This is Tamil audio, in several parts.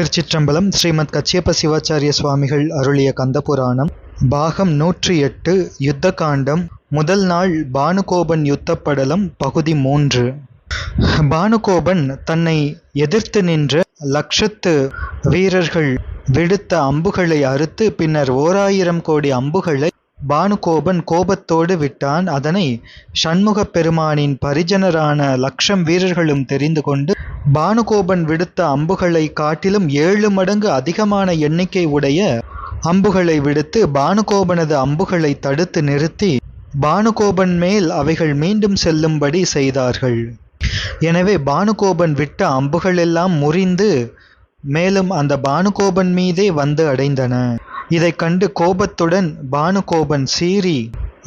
திருச்சிற்றம்பலம் ஸ்ரீமத் கச்சியப்ப சிவாச்சாரிய சுவாமிகள் அருளிய கந்தபுராணம். பாகம் நூற்றி எட்டு யுத்த காண்டம் முதல் நாள் பானுகோபன் யுத்தப்படலம் பகுதி மூன்று. பானுகோபன் தன்னை எதிர்த்து நின்ற லட்சத்து வீரர்கள் விடுத்த அம்புகளை அறுத்து பின்னர் ஓராயிரம் கோடி அம்புகளை பானுகோபன் கோபத்தோடு விட்டான். அதனை சண்முகப் பெருமானின் பரிஜனரான லக்ஷம் வீரர்களும் தெரிந்து கொண்டு பானுகோபன் விடுத்த அம்புகளை காட்டிலும் ஏழு மடங்கு அதிகமான எண்ணிக்கை உடைய அம்புகளை விடுத்து பானுகோபனது அம்புகளை தடுத்து நிறுத்தி பானுகோபன் மேல் அவைகள் மீண்டும் செல்லும்படி செய்தார்கள். எனவே பானுகோபன் விட்ட அம்புகளெல்லாம் முறிந்து மேலும் அந்த பானுகோபன் மீதே வந்து அடைந்தன. இதைக் கண்டு கோபத்துடன் பானுகோபன் சீறி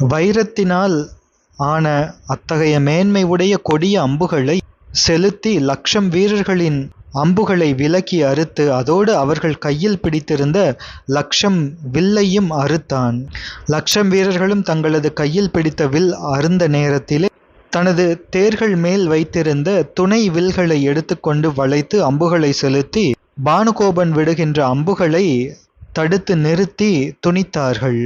வைரத்தினால் ஆன அத்தகைய மேன்மை உடைய கொடிய அம்புகளை செலுத்தி லட்சம் வீரர்களின் அம்புகளை விலக்கி அறுத்து அதோடு அவர்கள் கையில் பிடித்திருந்த லக்ஷம் வில்லையும் அறுத்தான். லக்ஷம் வீரர்களும் தங்களது கையில் பிடித்த வில் அருந்த நேரத்திலே தனது தேர்கள் மேல் வைத்திருந்த துணை வில்களை எடுத்துக்கொண்டு வளைத்து அம்புகளை செலுத்தி பானுகோபன் விடுகின்ற அம்புகளை தடுத்து நிறுத்தி துணித்தார்கள்.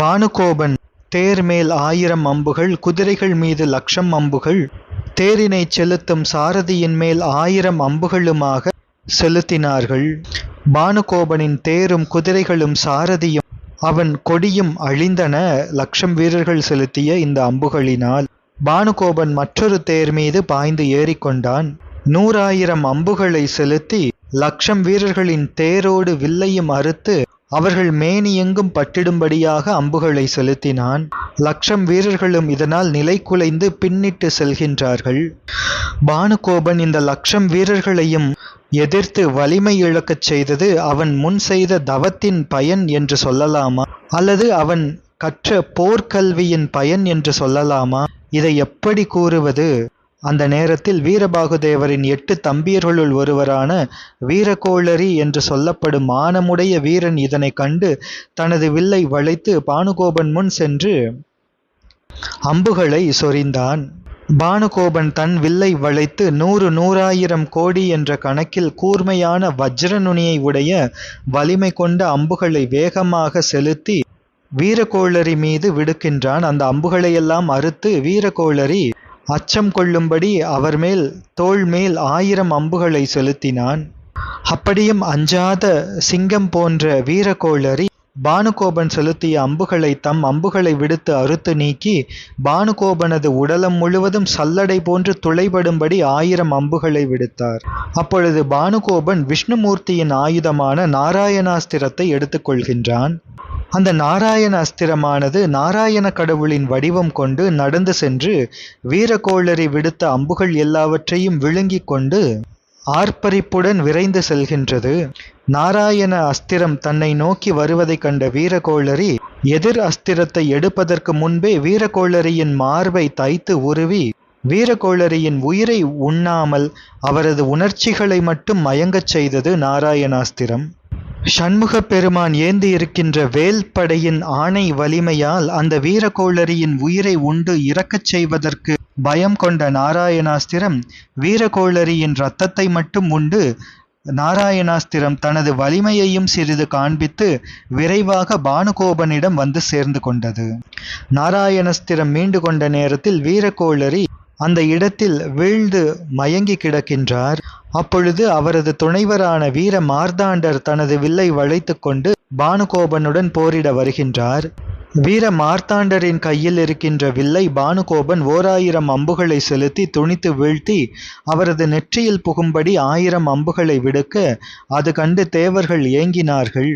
பானுகோபன் தேர் மேல் ஆயிரம் அம்புகள் குதிரைகள் மீது லட்சம் அம்புகள் தேரினை செலுத்தும் சாரதியின் மேல் ஆயிரம் அம்புகளுமாக செலுத்தினார்கள். பானுகோபனின் தேரும் குதிரைகளும் சாரதியும் அவன் கொடியும் அழிந்தன. லட்சம் வீரர்கள் செலுத்திய இந்த அம்புகளினால் பானுகோபன் மற்றொரு தேர் மீது பாய்ந்து ஏறிக்கொண்டான். நூறாயிரம் அம்புகளை செலுத்தி லட்சம் வீரர்களின் தேரோடு வில்லையும் அறுத்து அவர்கள் மேனியெங்கும் பட்டிடும்படியாக அம்புகளை செலுத்தினான். லட்சம் வீரர்களும் இதனால் நிலை குலைந்து பின்னிட்டு செல்கின்றார்கள். பானுகோபன் இந்த லட்சம் வீரர்களையும் எதிர்த்து வலிமை இழக்கச் செய்தது அவன் முன் செய்த தவத்தின் பயன் என்று சொல்லலாமா? அல்லது அவன் கற்ற போர்க்கல்வியின் பயன் என்று சொல்லலாமா? இதை எப்படி கூறுவது? அந்த நேரத்தில் வீரபாகுதேவரின் எட்டு தம்பியர்களுள் ஒருவரான வீரகோளரி என்று சொல்லப்படும் மானமுடைய வீரன் இதனை கண்டு தனது வில்லை வளைத்து பானுகோபன் முன் சென்று அம்புகளை சொரிந்தான். பானுகோபன் தன் வில்லை வளைத்து நூறு நூறாயிரம் கோடி என்ற கணக்கில் கூர்மையான வஜ்ர நுனியை உடைய வலிமை கொண்ட அம்புகளை வேகமாக செலுத்தி வீரகோளரி மீது விடுக்கின்றான். அந்த அம்புகளையெல்லாம் அறுத்து வீரகோளரி அச்சம் கொள்ளும்படி அவர் மேல் தோள் மேல் ஆயிரம் அம்புகளை செலுத்தினான். அப்படியும் அஞ்சாத சிங்கம் போன்ற வீரகோளரி பானுகோபன் செலுத்திய அம்புகளை தம் அம்புகளை விடுத்து அறுத்து நீக்கி பானுகோபனது உடலம் முழுவதும் சல்லடை போன்று துளைபடும்படி ஆயிரம் அம்புகளை விடுத்தார். அப்பொழுது பானுகோபன் விஷ்ணுமூர்த்தியின் ஆயுதமான நாராயணாஸ்திரத்தை எடுத்துக்கொள்கின்றான் அந்த நாராயண அஸ்திரமானது நாராயண கடவுளின் வடிவம் கொண்டு நடந்து சென்று வீரகோளரி விடுத்த அம்புகள் எல்லாவற்றையும் விழுங்கிக் கொண்டு ஆர்ப்பரிப்புடன் விரைந்து செல்கின்றது. நாராயண அஸ்திரம் தன்னை நோக்கி வருவதைக் கண்ட வீரகோளரி எதிர் அஸ்திரத்தை எடுப்பதற்கு முன்பே வீரகோளரியின் மார்பை தைத்து உருவி வீரகோளரியின் உயிரை உண்ணாமல் அவரது உணர்ச்சிகளை மட்டும் மயங்கச் செய்தது நாராயணாஸ்திரம் சண்முக பெருமான் ஏந்தி இருக்கின்ற வேல் படையின் ஆணை வலிமையால் அந்த வீரகோளரியின் உயிரை உண்டு இறக்கச் செய்வதற்கு பயம் கொண்ட நாராயணாஸ்திரம் வீரகோளரியின் இரத்தத்தை மட்டும் உண்டு. நாராயணாஸ்திரம் தனது வலிமையையும் சிறிது காண்பித்து விரைவாக பானுகோபனிடம் வந்து சேர்ந்து கொண்டது. நாராயணஸ்திரம் மீண்டு கொண்ட நேரத்தில் வீரகோளரி அந்த இடத்தில் வீழ்ந்து மயங்கி கிடக்கின்றார். அப்பொழுது அவரது துணைவரான வீர மார்த்தாண்டர் தனது வில்லை வளைத்து கொண்டு பானுகோபனுடன் போரிட வருகின்றார். வீர மார்த்தாண்டரின் கையில் இருக்கின்ற வில்லை பானுகோபன் ஓர் ஆயிரம் அம்புகளை செலுத்தி துணித்து வீழ்த்தி அவரது நெற்றியில் புகும்படி ஆயிரம் அம்புகளை விடுக்க அது கண்டு தேவர்கள் ஏங்கினார்கள்.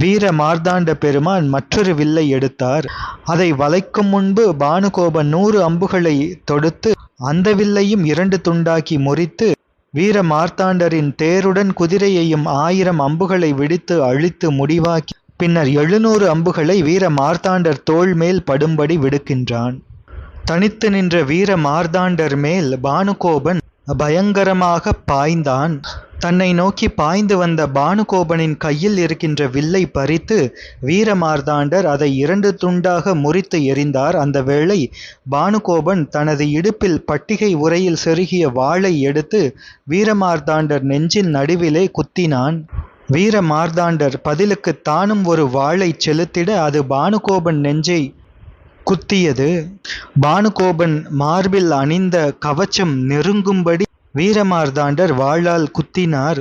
வீர மார்த்தாண்ட பெருமான் மற்றொரு வில்லை எடுத்தார். அதை வளைக்கும் முன்பு பானுகோபன் நூறு அம்புகளை தொடுத்து அந்த வில்லையும் இரண்டு துண்டாக்கி முறித்து வீர மார்த்தாண்டரின் தேருடன் குதிரையையும் ஆயிரம் அம்புகளை விடுத்து அழித்து முடிவாக்கி பின்னர் எழுநூறு அம்புகளை வீர மார்த்தாண்டர் தோள் மேல் படும்படி விடுக்கின்றான். தனித்து நின்ற வீர மார்த்தாண்டர் மேல் பானுகோபன் பயங்கரமாக பாய்ந்தான். தன்னை நோக்கி பாய்ந்து வந்த பானுகோபனின் கையில் இருக்கின்ற வில்லை பறித்து வீரமார்தாண்டர் அதை இரண்டு துண்டாக முறித்து எறிந்தார். அந்த வேளை பானுகோபன் தனது இடுப்பில் பட்டிகை உரையில் செருகிய வாளை எடுத்து வீரமார்தாண்டர் நெஞ்சின் நடுவிலே குத்தினான். வீர வீரமார்தாண்டர் பதிலுக்கு தானும் ஒரு வாளை செலுத்திட அது பானுகோபன் நெஞ்சை குத்தியது. பானுகோபன் மார்பில் அணிந்த கவச்சம் நெருங்கும்படி வீரமார்தாண்டர் வாளால் குத்தினார்.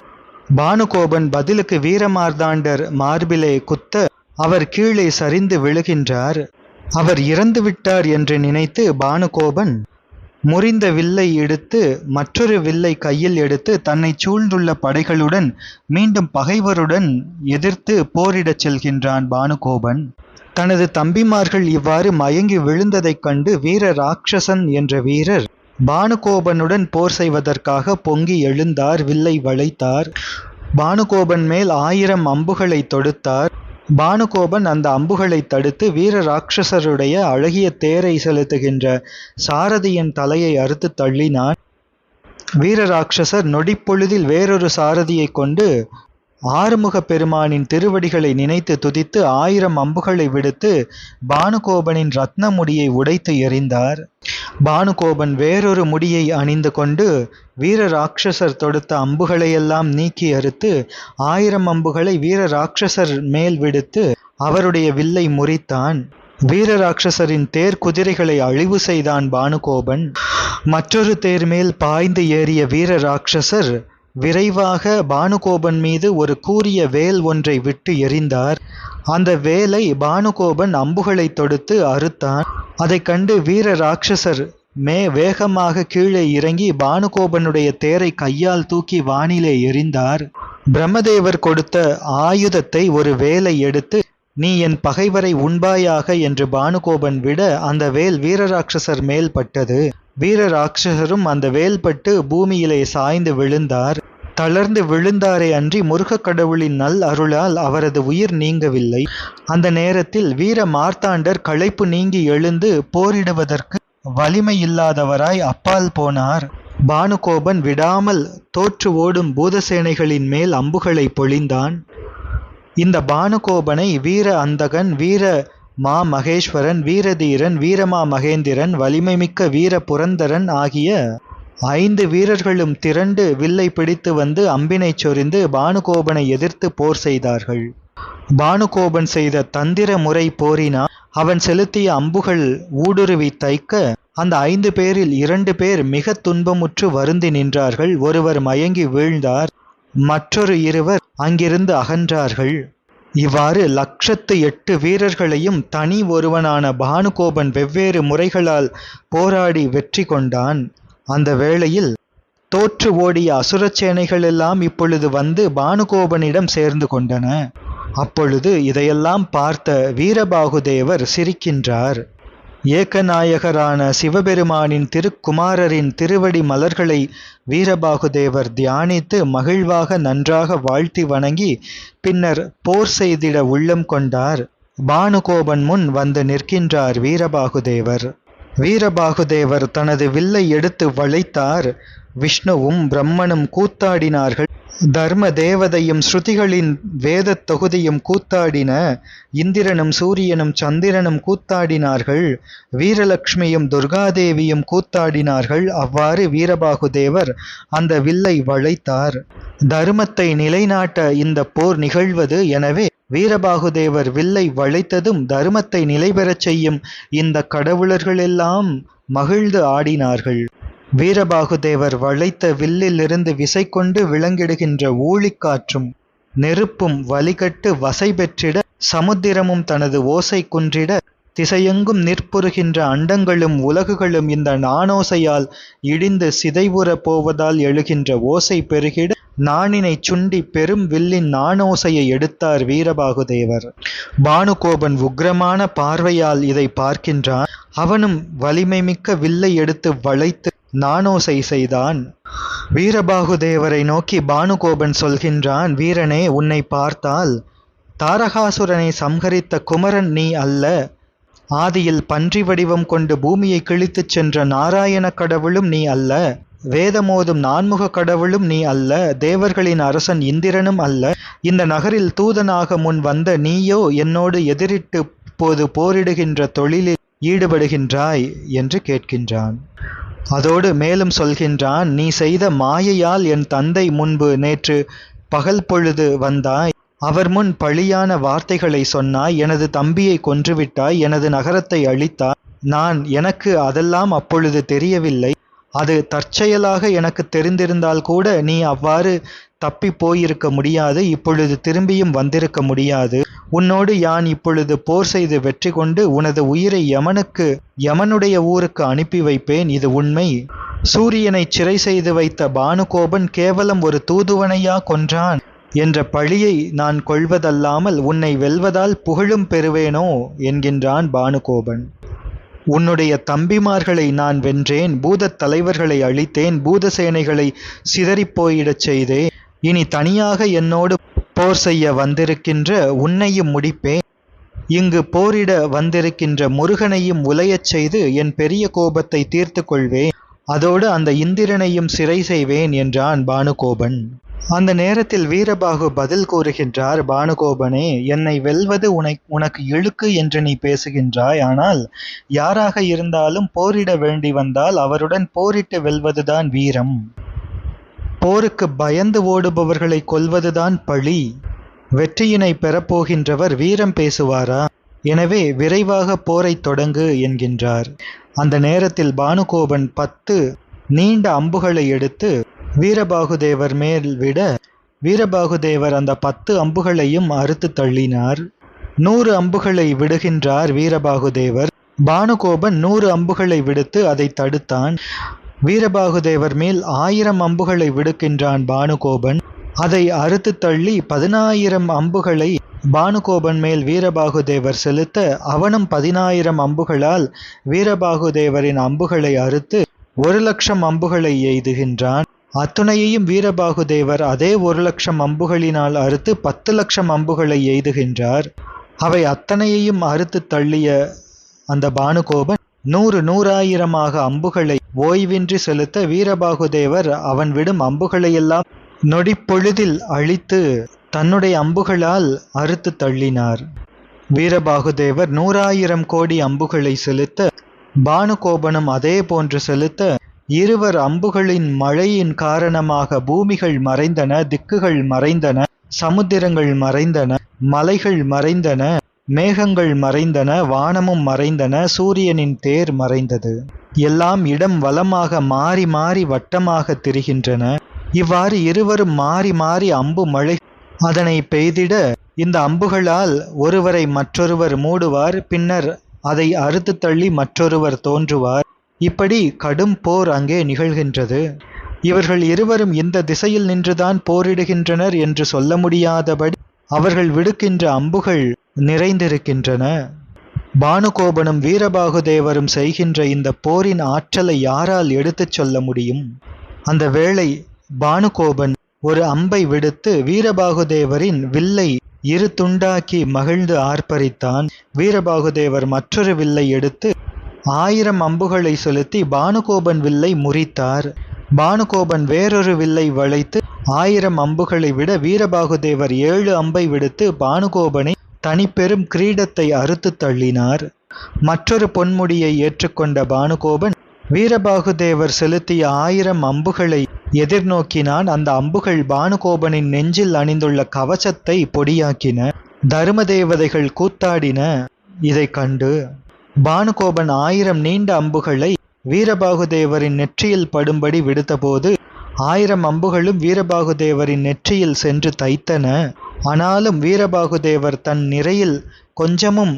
பானுகோபன் பதிலுக்கு வீரமார்தாண்டர் மார்பிலே குத்த அவர் கீழே சரிந்து விழுகின்றார். அவர் இறந்து விட்டார் என்று நினைத்து பானுகோபன் முறிந்த வில்லை எடுத்து மற்றொரு வில்லை கையில் எடுத்து தன்னை சூழ்ந்துள்ள படைகளுடன் மீண்டும் பகைவருடன் எதிர்த்து போரிடச் செல்கின்றான் பானுகோபன். தனது தம்பிமார்கள் இவ்வாறு மயங்கி விழுந்ததைக் கண்டு வீர ராட்சசன் என்ற வீரர் பானுகோபனுடன் போர் செய்வதற்காக பொங்கி எழுந்தார் வில்லை வளைத்தார். பானுகோபன் மேல் ஆயிரம் அம்புகளை தொடுத்தார். பானுகோபன் அந்த அம்புகளை தடுத்து வீர ராட்சசருடைய அழகிய தேரை செலுத்துகின்ற சாரதியின் தலையை அறுத்து தள்ளினான். வீர ராட்சசர் நொடிப்பொழுதில் வேறொரு சாரதியை கொண்டு ஆறுமுக பெருமானின் திருவடிகளை நினைத்து துதித்து ஆயிரம் அம்புகளை விடுத்து பானுகோபனின் ரத்ன முடியை உடைத்து எறிந்தார். பானுகோபன் வேறொரு முடியை அணிந்து கொண்டு வீர ராட்சசர் தொடுத்த அம்புகளையெல்லாம் நீக்கி அறுத்து ஆயிரம் அம்புகளை வீர ராட்சசர் மேல் விடுத்து அவருடைய வில்லை முறித்தான். வீரராட்சசரின் தேர் குதிரைகளை அழிவு செய்தான் பானுகோபன். மற்றொரு தேர் மேல் பாய்ந்து ஏறிய வீர ராட்சசர் விரைவாக பானுகோபன் மீது ஒரு கூரிய வேல் ஒன்றை விட்டு எறிந்தார். அந்த வேலை பானுகோபன் அம்புகளை தொடுத்து அறுத்தான். அதைக் கண்டு வீர ராட்சசர் மே வேகமாக கீழே இறங்கி பானுகோபனுடைய தேரை கையால் தூக்கி வானிலே எறிந்தார். பிரம்மதேவர் கொடுத்த ஆயுதத்தை ஒரு வேலை எடுத்து நீ என் பகைவரை உண்பாயாக என்று பானுகோபன் விட அந்த வேல் வீரராட்சசர் மேல் பட்டது. வீர ராட்சசரும் அந்த வேல்பட்டு பூமியிலே சாய்ந்து விழுந்தார். தளர்ந்து விழுந்தாரே அன்றி முருகக் கடவுளின் நல் அருளால் அவரது உயிர் நீங்கவில்லை. அந்த நேரத்தில் வீர மார்த்தாண்டர் களைப்பு நீங்கி எழுந்து போரிடுவதற்கு வலிமை இல்லாதவராய் அப்பால் போனார். பானுகோபன் விடாமல் தோற்று ஓடும் பூதசேனைகளின் மேல் அம்புகளை பொழிந்தான். இந்த பானுகோபனை வீர அந்தகன் வீர மா மகேஸ்வரன் வீரதீரன் வீரமா மகேந்திரன் வலிமைமிக்க வீர புரந்தரன் ஆகிய ஐந்து வீரர்களும் திரண்டு வில்லை பிடித்து வந்து அம்பினைச் சொரிந்து பானுகோபனை எதிர்த்து போர் செய்தார்கள். பானுகோபன் செய்த தந்திர முறை போரினால் அவன் செலுத்திய அம்புகள் ஊடுருவி தைக்க அந்த ஐந்து பேரில் இரண்டு பேர் மிக துன்பமுற்று வருந்தி நின்றார்கள். ஒருவர் மயங்கி வீழ்ந்தார் மற்றொரு இருவர் அங்கிருந்து அகன்றார்கள். இவ்வாறு லட்சத்து எட்டு வீரர்களையும் தனி ஒருவனான பானுகோபன் வெவ்வேறு முறைகளால் போராடி வெற்றி கொண்டான். அந்த வேளையில் தோற்று ஓடிய அசுரச்சேனைகள் எல்லாம் இப்பொழுது வந்து பானுகோபனிடம் சேர்ந்து கொண்டன. அப்பொழுது இதையெல்லாம் பார்த்த வீரபாகுதேவர் சிரிக்கின்றார். ஏகநாயகரான சிவபெருமானின் திருக்குமாரரின் திருவடி மலர்களை வீரபாகுதேவர் தியானித்து மகிழ்வாக நன்றாக வாழ்த்தி வணங்கி பின்னர் போர் செய்திட உள்ளம் கொண்டார். பானுகோபன் முன் வந்து நிற்கின்றார் வீரபாகுதேவர். வீரபாகுதேவர் தனது வில்லை எடுத்து வளைத்தார். விஷ்ணுவும் பிரம்மனும் கூத்தாடினார்கள். தர்ம தேவதையும் ஸ்ருதிகளின் வேதத் தொகுதியும் கூத்தாடின இந்திரனும் சூரியனும் சந்திரனும் கூத்தாடினார்கள். வீரலட்சுமியும் துர்காதேவியும் கூத்தாடினார்கள். அவ்வாறு வீரபாகுதேவர் அந்த வில்லை வளைத்தார். தர்மத்தை நிலைநாட்ட இந்த போர் நிகழ்வது எனவே வீரபாகுதேவர் வில்லை வளைத்ததும் தர்மத்தை நிலைபெறச் செய்யும் இந்த கடவுளர்களெல்லாம் மகிழ்ந்து ஆடினார்கள். வீரபாகுதேவர் வளைத்த வில்லிலிருந்து விசை கொண்டு விளங்கிடுகின்ற ஊழிக்காற்றும் நெருப்பும் வலிகட்டு வசை பெற்றிட சமுத்திரமும் தனது ஓசை குன்றிட திசையெங்கும் நிற்புறுகின்ற அண்டங்களும் உலகுகளும் இந்த நாணோசையால் இடிந்து சிதைவுறப் போவதால் எழுகின்ற ஓசை பெருகிட நாணினைச் சுண்டி பெரும் வில்லின் நாணோசையை எடுத்தார் வீரபாகுதேவர். பானுகோபன் உக்ரமான பார்வையால் இதை பார்க்கின்றான். அவனும் வலிமை மிக்க வில்லை எடுத்து வளைத்து நானோசை செய்தான். வீரபாகுதேவரை நோக்கி பானுகோபன் சொல்கின்றான் வீரனே உன்னை பார்த்தால் தாரகாசுரனை சம்ஹரித்த குமரன் நீ அல்ல. ஆதியில் பன்றி வடிவம் கொண்டு பூமியை கிழித்துச் சென்ற நாராயண கடவுளும் நீ அல்ல. வேதமோதும் நான்முக கடவுளும் நீ அல்ல. தேவர்களின் அரசன் இந்திரனும் அல்ல. இந்த நகரில் தூதனாக முன் வந்த நீயோ என்னோடு எதிரிட்டு போது போரிடுகின்ற தொழிலில் ஈடுபடுகின்றாய் என்று கேட்கின்றான். அதோடு மேலும் சொல்கின்றான் நீ செய்த மாயையால் என் தந்தை முன்பு நேற்று பகல் பொழுது வந்தாய். அவர் முன் பழியான வார்த்தைகளை சொன்னாய். எனது தம்பியை கொன்றுவிட்டாய். எனது நகரத்தை அழித்தாய். நான் எனக்கு அதெல்லாம் அப்பொழுது தெரியவில்லை. அது தற்செயலாக எனக்கு தெரிந்திருந்தால் கூட நீ அவ்வாறு தப்பி போயிருக்க முடியாது இப்பொழுது திரும்பியும் வந்திருக்க முடியாது. உன்னோடு யான் இப்பொழுது போர் செய்து வெற்றி கொண்டு உனது உயிரை யமனுக்கு யமனுடைய ஊருக்கு அனுப்பி வைப்பேன் இது உண்மை. சூரியனை சிறை செய்து வைத்த பானுகோபன் கேவலம் ஒரு தூதுவனையா கொன்றான் என்ற பழியை நான் கொள்வதல்லாமல் உன்னை வெல்வதால் புகழும் பெறுவேனோ? என்கின்றான் பானுகோபன். உன்னுடைய தம்பிமார்களை நான் வென்றேன் பூதத் தலைவர்களை அழித்தேன் பூத சேனைகளை சிதறிப் போயிடச் செய்தேன். இனி தனியாக என்னோடு போர் செய்ய வந்திருக்கின்ற உன்னையும் முடிப்பேன். இங்கு போரிட வந்திருக்கின்ற முருகனையும் உலையச் செய்து என் பெரிய கோபத்தை தீர்த்து கொள்வேன். அதோடு அந்த இந்திரனையும் சிறை செய்வேன் என்றான் பானுகோபன். அந்த நேரத்தில் வீரபாகு பதில் கூறுகின்றார் பானுகோபனே என்னை வெல்வது உனை உனக்கு இழுக்கு என்று நீ பேசுகின்றாய். ஆனால் யாராக இருந்தாலும் போரிட வேண்டி வந்தால் அவருடன் போரிட்டு வெல்வதுதான் வீரம். போருக்கு பயந்து ஓடுபவர்களை கொல்வதுதான் பழி. வெற்றியினை பெறப்போகின்றவர் வீரம் பேசுவாரா? எனவே விரைவாக போரைத் தொடங்கு என்கின்றார். அந்த நேரத்தில் பானுகோபன் பத்து நீண்ட அம்புகளை எடுத்து வீரபாகுதேவர் மேல் விட வீரபாகுதேவர் அந்த பத்து அம்புகளையும் அறுத்து தள்ளினார். நூறு அம்புகளை விடுகின்றார் வீரபாகுதேவர். பானுகோபன் நூறு அம்புகளை விடுத்து அதை தடுத்தான். வீரபாகுதேவர் மேல் ஆயிரம் அம்புகளை விடுக்கின்றான் பானுகோபன். அதை அறுத்து தள்ளி பதினாயிரம் அம்புகளை பானுகோபன் மேல் வீரபாகுதேவர் செலுத்த அவனும் பதினாயிரம் அம்புகளால் வீரபாகுதேவரின் அம்புகளை அறுத்து ஒரு லட்சம் அம்புகளை எய்துகின்றான். அத்துணையையும் வீரபாகுதேவர் அதே ஒரு லட்சம் அம்புகளினால் அறுத்து பத்து லட்சம் அம்புகளை எய்துகின்றார். அவை அத்தனையையும் அறுத்து தள்ளிய அந்த பானுகோபன் நூறு நூறாயிரமாக அம்புகளை ஓய்வின்றி செலுத்த வீரபாகுதேவர் அவன் விடும் அம்புகளையெல்லாம் நொடிப்பொழுதில் அழித்து தன்னுடைய அம்புகளால் அறுத்து தள்ளினார். வீரபாகுதேவர் நூறாயிரம் கோடி அம்புகளை செலுத்த பானுகோபனும் அதே போன்று செலுத்த இருவர் அம்புகளின் மழையின் காரணமாக பூமிகள் மறைந்தன திக்குகள் மறைந்தன சமுத்திரங்கள் மறைந்தன மலைகள் மறைந்தன மேகங்கள் மறைந்தன வானமும் மறைந்தன சூரியனின் தேர் மறைந்தது. எல்லாம் இடம் வளமாக மாறி மாறி வட்டமாக திரிகின்றன. இவ்வாறு இருவரும் மாறி மாறி அம்பு மழை அதனை பெய்திட இந்த அம்புகளால் ஒருவரை மற்றொருவர் மூடுவார் பின்னர் அதை அறுத்து தள்ளி மற்றொருவர் தோன்றுவார். இப்படி கடும் போர் அங்கே நிகழ்கின்றது. இவர்கள் இருவரும் இந்த திசையில் நின்றுதான் போரிடுகின்றனர் என்று சொல்ல முடியாதபடி அவர்கள் விடுக்கின்ற அம்புகள் நிறைந்திருக்கின்றன. பானுகோபனும் வீரபாகுதேவரும் செய்கின்ற இந்த போரின் ஆற்றலை யாரால் எடுத்துச் சொல்ல முடியும்? அந்த வேளை பானுகோபன் ஒரு அம்பை விடுத்து வீரபாகுதேவரின் வில்லை இரு துண்டாக்கி மகிழ்ந்து ஆர்ப்பரித்தான். வீரபாகுதேவர் மற்றொரு வில்லை எடுத்து ஆயிரம் அம்புகளை செலுத்தி பானுகோபன் வில்லை முறித்தார். பானுகோபன் வேறொரு வில்லை வளைத்து ஆயிரம் அம்புகளை விட வீரபாகுதேவர் ஏழு அம்பை விடுத்து பானுகோபனை தனிப்பெரும் கிரீடத்தை அறுத்து தள்ளினார். மற்றொரு பொன்முடியை ஏற்றுக்கொண்ட பானுகோபன் வீரபாகுதேவர் செலுத்திய ஆயிரம் அம்புகளை எதிர்நோக்கினான். அந்த அம்புகள் பானுகோபனின் நெஞ்சில் அணிந்துள்ள கவசத்தை பொடியாக்கின. தரும தேவதைகள் கூத்தாடின. இதை கண்டு பானுகோபன் ஆயிரம் நீண்ட அம்புகளை வீரபாகுதேவரின் நெற்றியில் படும்படி விடுத்தபோது ஆயிரம் அம்புகளும் வீரபாகுதேவரின் நெற்றியில் சென்று தைத்தன. ஆனாலும் வீரபாகுதேவர் தன் நிறையில் கொஞ்சமும்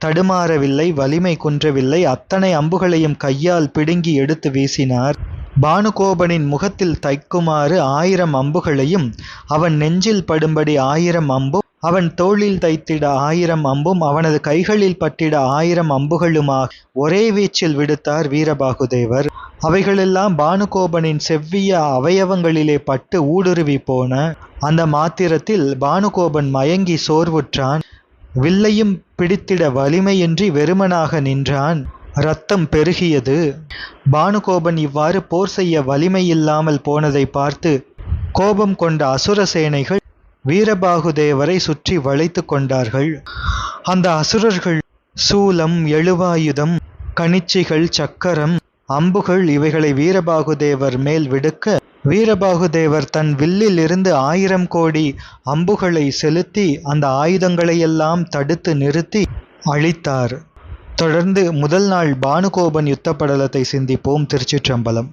தடுமாறவில்லை வலிமை குன்றவில்லை. அத்தனை அம்புகளையும் கையால் பிடுங்கி எடுத்து வீசினார். பானுகோபனின் முகத்தில் தைக்குமாறு ஆயிரம் அம்புகளையும் அவன் நெஞ்சில் படும்படி ஆயிரம் அம்பும் அவன் தோளில் தைத்திட ஆயிரம் அம்பும் அவனது கைகளில் பட்டிட ஆயிரம் அம்புகளுமாக. ஒரே வீச்சில் விடுத்தார் வீரபாகுதேவர். அவைகளெல்லாம் பானுகோபனின் செவ்விய அவயவங்களிலே பட்டு ஊடுருவி போன. அந்த மாத்திரத்தில் பானுகோபன் மயங்கி சோர்வுற்றான். வில்லையும் பிடித்திட வலிமையின்றி வெறுமனாக நின்றான். ரத்தம் பெருகியது. பானுகோபன் இவ்வாறு போர் செய்ய வலிமையில்லாமல் போனதை பார்த்து கோபம் கொண்ட அசுர சேனைகள் வீரபாகுதேவரை சுற்றி வளைத்து கொண்டார்கள். அந்த அசுரர்கள் சூலம் எழுவாயுதம் கணிச்சிகள் சக்கரம் அம்புகள் இவைகளை வீரபாகுதேவர் மேல் விடுக்க வீரபாகுதேவர் தன் வில்லில் இருந்து ஆயிரம் கோடி அம்புகளை செலுத்தி அந்த ஆயுதங்களையெல்லாம் தடுத்து நிறுத்தி அழித்தார். தொடர்ந்து முதல் நாள் பானுகோபன் யுத்த படலத்தை சிந்திப்போம் திருச்சிற்றம்பலம்.